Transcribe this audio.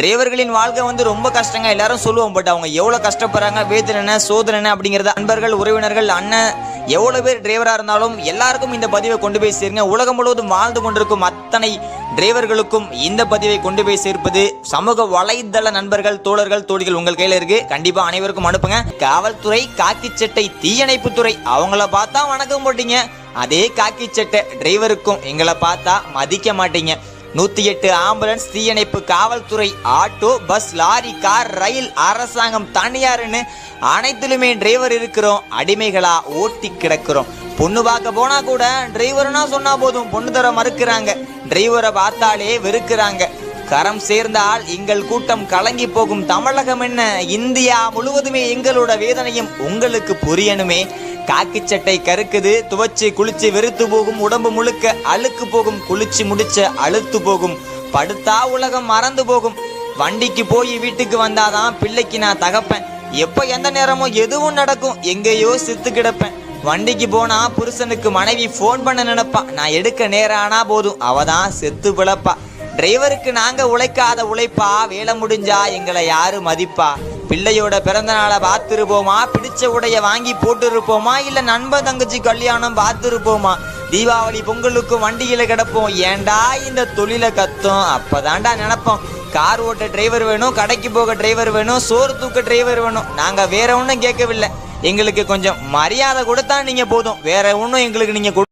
டிரைவர்களின் வாழ்க்கை வந்து ரொம்ப கஷ்டங்க. எல்லாரும் சொல்லுவோம் பட் அவங்க எவ்வளோ கஷ்டப்படுறாங்க? வேதனை சோதனை அப்படிங்கிறத அன்பர்கள் உறவினர்கள் அண்ணன் எவ்வளோ பேர் டிரைவராக இருந்தாலும் எல்லாருக்கும் இந்த பதிவை கொண்டு போய் சேருங்க. உலகம் முழுவதும் வாழ்ந்து கொண்டிருக்கும் அத்தனை டிரைவர்களுக்கும் இந்த பதிவை கொண்டு போய் சேர்ப்பது சமூக வலைதள நண்பர்கள் தோழர்கள் தோழிகள் உங்கள் கையில் இருக்கு. கண்டிப்பா அனைவருக்கும் அனுப்புங்க. காவல்துறை காக்கி சட்டை தீயணைப்புத்துறை அவங்கள பார்த்தா வணக்கம் போட்டீங்க. அதே காக்கி சட்டை டிரைவருக்கும் எங்களை பார்த்தா மதிக்க மாட்டீங்க. நூத்தி எட்டு ஆம்புலன்ஸ் தீயணைப்பு காவல்துறை ஆட்டோ பஸ் லாரி கார் ரயில் அரசாங்கம் தனியார்னு அனைத்திலுமே டிரைவர் இருக்கிறோம். அடிமைகளா ஓட்டி கிடக்கிறோம். பொண்ணு பார்க்க போனா கூட டிரைவர்னா சொன்னா போதும். பொண்ணு தர மறுக்கிறாங்க. டிரைவரை பார்த்தாலே வெறுக்கிறாங்க. கரம் சேர்ந்தால் எங்கள் கூட்டம் கலங்கி போகும் தமிழகம் என்ன? இந்தியா முழுவதுமே எங்களோட வேதனையும் உங்களுக்கு புரியணுமே? காக்கி சட்டை கருக்குது துவச்சி குளிச்சு வெறுத்து போகும் உடம்பு முழுக்க அழுக்கு போகும் குளிச்சு முடிச்ச அழுத்து போகும். படுத்தா உலகம் மறந்து போகும். வண்டிக்கு போய் வீட்டுக்கு வந்தாதான் பிள்ளைக்கு நான் தகப்பேன். எப்போ எந்த நேரமும் எதுவும் நடக்கும் எங்கேயோ செத்து கிடப்பேன். வண்டிக்கு போனா புருஷனுக்கு மனைவி ஃபோன் பண்ண நினைப்பா. நான் எடுக்க நேரம் ஆனா போதும் அவ தான் செத்து பிழப்பா. டிரைவருக்கு நாங்க உழைக்காத உழைப்பா வேலை முடிஞ்சா எங்களை யாரு மதிப்பா? பிள்ளையோட பிறந்த நாளை பார்த்துருப்போமா? பிடிச்ச உடைய வாங்கி போட்டுருப்போமா? இல்லை நண்பன் தங்கச்சி கல்யாணம் பார்த்துருப்போமா? தீபாவளி பொங்கலுக்கும் வண்டியில் கிடப்போம். ஏன்டா இந்த தொழிலை கத்தும்? அப்போதான்டா நினப்போம். கார் ஓட்ட டிரைவர் வேணும் கடைக்கு போக டிரைவர் வேணும் சோறு தூக்க டிரைவர் வேணும். நாங்கள் வேற ஒன்றும் கேட்கவில்லை. எங்களுக்கு கொஞ்சம் மரியாதை கொடுத்தா நீங்கள் போதும். வேற ஒன்றும் எங்களுக்கு நீங்கள் கொடு-